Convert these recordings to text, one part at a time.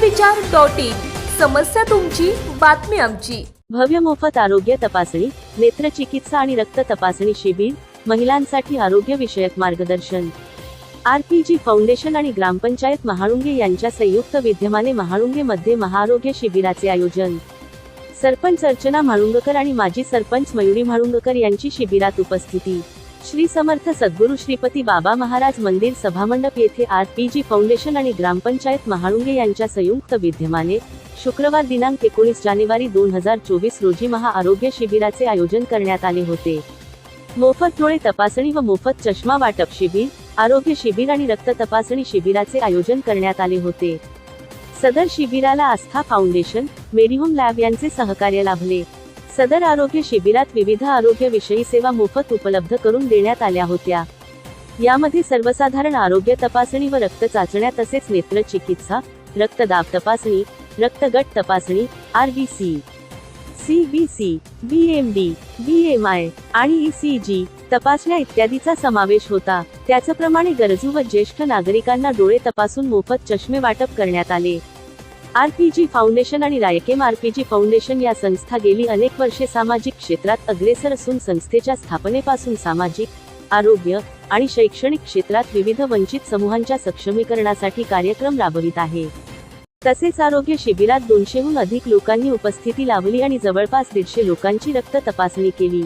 विचार dot in. समस्या तुमची बातमी आमची. भव्य मोफत आरोग्य तपासणी नेत्रचिकित्सा आणि रक्त तपासणी शिबिर महिलांसाठी आरोग्य विषयक मार्गदर्शन आरपीजी फाउंडेशन आणि ग्रामपंचायत महाळुंगे यांच्या संयुक्त विद्यमाने महाळुंगे मध्ये महाआरोग्य शिबिराचे आयोजन. सरपंच अर्चना म्हाळुंगकर आणि माजी सरपंच मयुरी म्हाळुंगकर यांची शिबिरात उपस्थिती. श्री समर्थ सद्गुरू श्रीपती बाबा महाराज मंदिर सभामंडप येथे आर पी जी फाउंडेशन आणि ग्रामपंचायत महाळुंगे यांच्या संयुक्त विद्यमाने शुक्रवार दिनांक एकोणीस जानेवारी दोन हजार चोवीस रोजी महाआरोग्य शिबिराचे आयोजन करण्यात आले होते. मोफत डोळे तपासणी व मोफत चष्मा वाटप शिबिर आरोग्य शिबिर आणि रक्त तपासणी शिबिराचे आयोजन करण्यात आले होते. सदर शिबिराला आस्था फाउंडेशन मेरीहोम लॅब यांचे सहकार्य लाभले. सदर आरोग्य शिबिरात विविध आरोग्य विषयी सेवा मोफत उपलब्ध करून देण्यात आल्या होत्या. यामध्ये सर्वसाधारण आरोग्य तपासणी व रक्त चाचण्या तसेच नेत्र चिकित्सा रक्तदाब तपासणी रक्तगट तपासणी आरबीसी सीबीसी बीएमडी बीएमआय आणि ईसीजी तपासण्या इत्यादीचा समावेश होता. त्याचप्रमाणे गरजू व ज्येष्ठ नागरिकांना डोळे तपासून मोफत चष्मे वाटप करण्यात आले. आरपीजी फाउंडेशन आणि रायकेम आरपीजी फाउंडेशन या संस्था गेली अनेक वर्षे सामाजिक क्षेत्रात अग्रेसर असून संस्थेच्या स्थापनेपासून सामाजिक आरोग्य आणि शैक्षणिक क्षेत्रात विविध वंचित समूहांच्या सक्षमीकरणासाठी कार्यक्रम राबवित आहे. तसेच आरोग्य शिबिरात दोनशेहून अधिक लोकांनी उपस्थिती लावली आणि जवळपास दीडशे लोकांची रक्त तपासणी केली.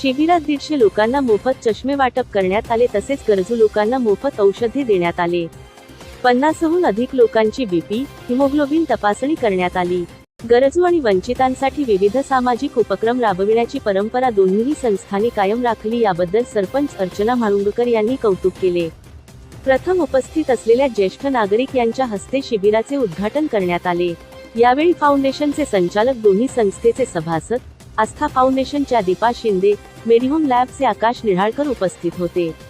शिबिरात दीडशे लोकांना मोफत चष्मे वाटप करण्यात आले तसेच गरजू लोकांना मोफत औषधे देण्यात आले. पन्नासहून अधिक लोकांची बीपी हिमोग्लोबिन तपासणी करण्यात आली. गरजू आणि वंचितांसाठी विविध सामाजिक उपक्रम राबविण्याची परंपरा दोन्हीही संस्थांनी कायम राखली याबद्दल सरपंच अर्चना म्हाळुंगकर यांनी कौतुक केले. प्रथम उपस्थित असलेल्या ज्येष्ठ नागरिक यांच्या हस्ते शिबिराचे उद्घाटन करण्यात आले. यावेळी फाउंडेशनचे संचालक दोन्ही संस्थेचे सभासद आस्था फाउंडेशनच्या दीपा शिंदे मेरीहोम लॅबचे आकाश निढाळकर उपस्थित होते.